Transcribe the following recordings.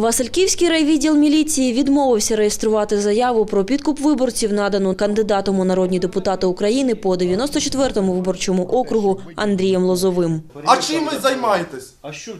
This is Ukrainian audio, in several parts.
Васильківський райвідділ міліції відмовився реєструвати заяву про підкуп виборців, надану кандидатом у народні депутати України по 94-му виборчому округу Андрієм Лозовим. А чим ви займаєтесь? А що?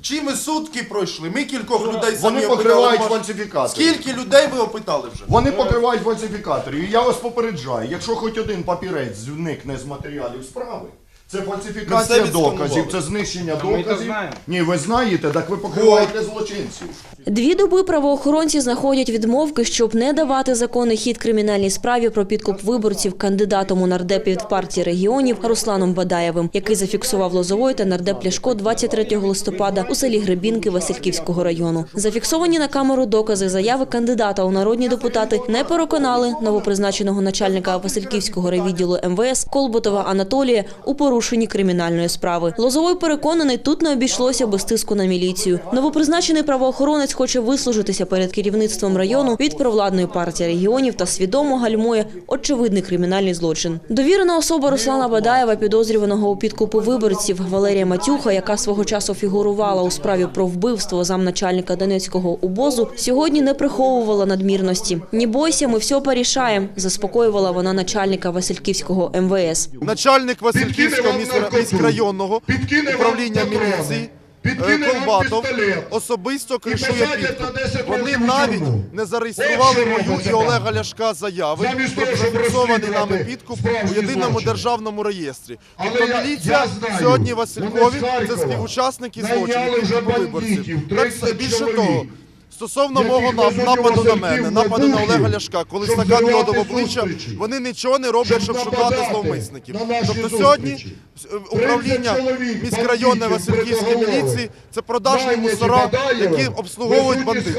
Чим ви сутки пройшли? Ми кількох людей Вони покривають обирали. фальсифікації. Скільки людей ви опитали вже? Вони покривають фальсифікаторів. І я вас попереджаю, якщо хоч один папірець зникне з матеріалів справи, це фальсифікація доказів, це знищення доказів. Ні, ви знаєте, так ви покриваєте злочинців. Дві доби правоохоронці знаходять відмовки, щоб не давати законний хід кримінальній справі про підкуп виборців кандидатом у нардепі від партії регіонів Русланом Бадаєвим, який зафіксував Лозовой та нардеп Ляшко 23 листопада у селі Гребінки Васильківського району. Зафіксовані на камеру докази заяви кандидата у народні депутати не переконали новопризначеного начальника Васильківського райвідділу МВС Колботова Анатолія у порушенні кримінальної справи. Лозовой переконаний, тут не обійшлося без тиску на міліцію. Новопризначений правоохоронець хоче вислужитися перед керівництвом району від провладної партії регіонів та свідомо гальмує очевидний кримінальний злочин. Довірена особа Руслана Бадаєва, підозрюваного у підкупу виборців Валерія Матюха, яка свого часу фігурувала у справі про вбивство замначальника Донецького УБОЗу, сьогодні не приховувала надмірності. Ні бойся, ми все порішаємо, заспокоювала вона начальника Васильківського МВС. Начальник Васильківського Міськрайонного управління міліції е, Колбатов особисто кришує підкуп. Вони навіть не зареєстрували мою і. Олега Ляшка заяви про зафіксований нами підкуп у єдиному державному реєстрі. Тобто міліція сьогодні Василькові це співучасники злочинів виборців. бандитів, Так, 30 більше того. Стосовно мого нападу на мене, нападу на Олега Ляшка, коли стакан йоду в обличчя, вони нічого не роблять, щоб шукати зловмисників. Тобто сьогодні е, управління 30 міськрайонної Васильківської міліції це продажні мусора, які обслуговують бандитів.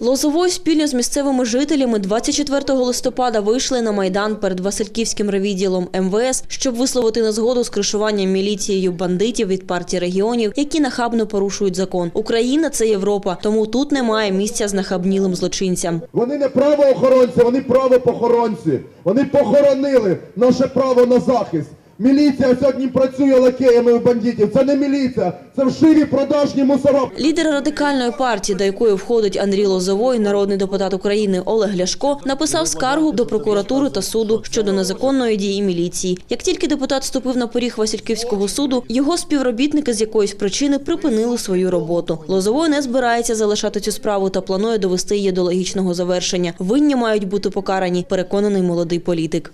Лозовой спільно з місцевими жителями 24 листопада вийшли на майдан перед Васильківським ревідділом МВС, щоб висловити незгоду з кришуванням міліцією бандитів від партії регіонів, які нахабно порушують закон. Україна це Європа, тому тут немає місця з нахабнілим злочинцям. Вони не правоохоронці, вони правопохоронці. Вони похоронили наше право на захист. Міліція сьогодні працює лакеями у бандитів. Це не міліція, це вшиві продажні мусора. Лідер радикальної партії, до якої входить Андрій Лозовой, народний депутат України Олег Ляшко, написав скаргу до прокуратури та суду щодо незаконної дії міліції. Як тільки депутат ступив на поріг Васильківського суду, його співробітники з якоїсь причини припинили свою роботу. Лозовой не збирається залишати цю справу та планує довести її до логічного завершення. Винні мають бути покарані, переконаний молодий політик.